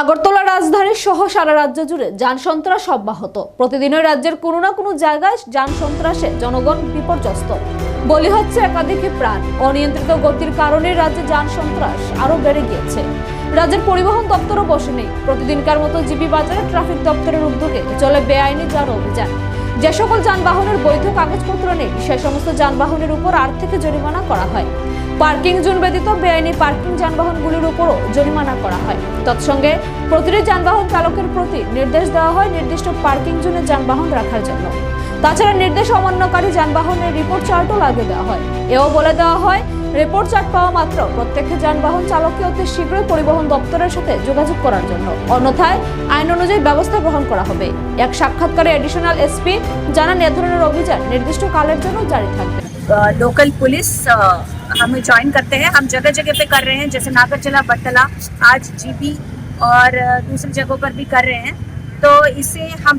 আগরতলা রাজধানী সহ সারা রাজ্য জুড়ে যান সন্ত্রাস অব্যাহত। প্রতিদিনই রাজ্যের কোনো না কোনো জায়গায় যান সন্ত্রাসে জনগণ বিপর্যস্ত। বলি হচ্ছে একাধিক প্রাণ। অনিয়ন্ত্রিত গতির কারণে রাজ্যে যান সন্ত্রাস আরও বেড়ে গিয়েছে। রাজ্যের পরিবহন দপ্তরও বসে নেই। প্রতিদিনকার মতো জিবি বাজারে ট্রাফিক দপ্তরের উদ্যোগে চলে বেআইনি যান অভিযান। যে সকল যানবাহনের বৈধ কাগজপত্র নেই, সে সমস্ত যানবাহনের উপর আট থেকে জরিমানা করা হয়। পার্কিং জোন ব্যতীত বেআইনি পার্কিং যানবাহনগুলির উপরও জরিমানা করা হয়। তৎসঙ্গে প্রতিটি যানবাহন চালকের প্রতি নির্দেশ দেওয়া হয় নির্দিষ্ট পার্কিং জোনে যানবাহন রাখার জন্য। তাছাড়া নির্দেশ অমান্যকারী যানবাহনের রিপোর্ট চার্টও লাগিয়ে দেওয়া হয়। এও বলে দেওয়া হয় রিপোর্ট চার্ট পাওয়া মাত্র। প্রত্যেকে যানবাহন চালককে অতি শীঘ্রই পরিবহন দপ্তরের সাথে যোগাযোগ করার জন্য। অন্যথায়, আইন অনুযায়ী ব্যবস্থা গ্রহণ করা হবে। এক সাক্ষাৎকারে অ্যাডিশনাল এসপি জানান, এ ধরনের অভিযান নির্দিষ্ট কালের জন্য জারি থাকবে। লোকাল পুলিশ আমি জয়েন করতে হ্যাঁ জগে জগে পে কর জেসে নাগরচলা বটলা আজ জিপি আর দূসরি জগো পর তো এসে হম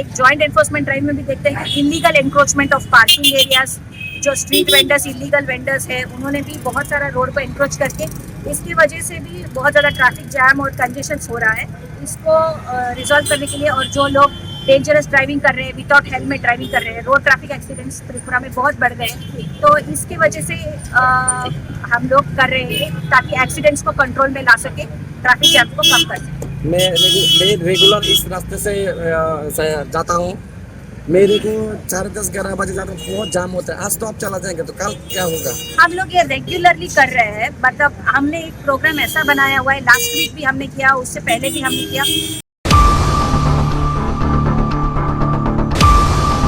এক জয়েন্ট এনফোর্সমেন্ট ড্রাইভ মে দেখতে হ্যাঁ illegal encroachment of parking areas जो स्ट्रीट वेंडर्स इलीगल वेंडर्स है उन्होंने भी बहुत सारा रोड पर इंक्रोच करके इसकी वजह से भी बहुत ज़्यादा ट्रैफ़िक जैम और कंजेशन हो रहा है। इसको रिजॉल्व करने के लिए और जो लोग डेंजरस ड्राइविंग कर रहे हैं विदाउट हेलमेट ड्राइविंग कर रहे हैं रोड ट्रैफ़िक एक्सीडेंट्स त्रिपुरा में बहुत बढ़ गए हैं। तो इसकी वजह से अ, हम लोग कर रहे हैं ताकि एक्सीडेंट्स को कंट्रोल में ला सके ट्रैफ़िक जैम को कम कर सके। मैं रेगुलर इस रास्ते से जाता हूँ। मेरे को चार दस ग्यारह बजे जाकर बहुत जाम होता है। आज तो आप चला जाएँगे तो कल क्या होगा? हम लोग ये रेगुलरली कर रहे हैं मतलब हमने एक प्रोग्राम ऐसा बनाया हुआ है लास्ट वीक भी हमने किया, उससे पहले भी हमने किया।